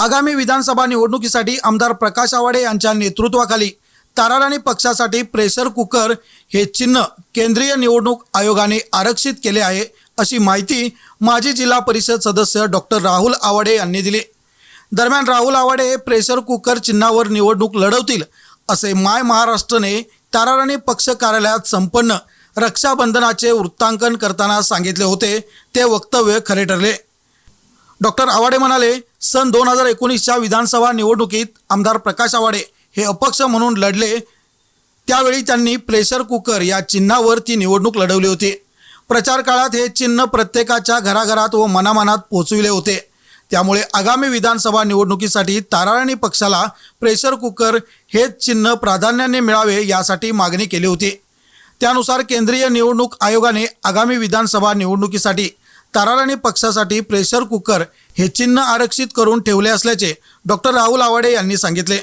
आगामी विधानसभा निवडणुकीसाठी आमदार प्रकाश आवाडे यांच्या नेतृत्वाखाली ताराराणी पक्षासाठी प्रेशर कुकर हे चिन्ह केंद्रीय निवडणूक आयोगाने आरक्षित केले आहे अशी माहिती माजी जिल्हा परिषद सदस्य डॉक्टर राहुल आवाडे यांनी दिली. दरम्यान राहुल आवाडे हे प्रेशर कुकर चिन्हावर निवडणूक लढवतील असे माय महाराष्ट्रने ताराराणी पक्ष कार्यालयात संपन्न रक्षाबंधनाचे वृत्तांकन करताना सांगितले होते ते वक्तव्य खरे ठरले. डॉक्टर आवाडे म्हणाले सन दोन हजार एकोणीसच्या विधानसभा निवडणुकीत आमदार प्रकाश आवाडे हे अपक्ष म्हणून लढले. त्यावेळी त्यांनी प्रेशर कुकर या चिन्हावर ती निवडणूक लढवली होती. प्रचार काळात हे चिन्ह प्रत्येकाच्या घराघरात व मनामनात पोचविले होते. त्यामुळे आगामी विधानसभा निवडणुकीसाठी ताराराणी पक्षाला प्रेशर कुकर हेच चिन्ह प्राधान्याने मिळावे यासाठी मागणी केली होती. त्यानुसार केंद्रीय निवडणूक आयोगाने आगामी विधानसभा निवडणुकीसाठी ताराराणी पक्षासाठी प्रेशर कुकर हे चिन्ह आरक्षित करून ठेवले असल्याचे डॉक्टर राहुल आवाडे यांनी सांगितले.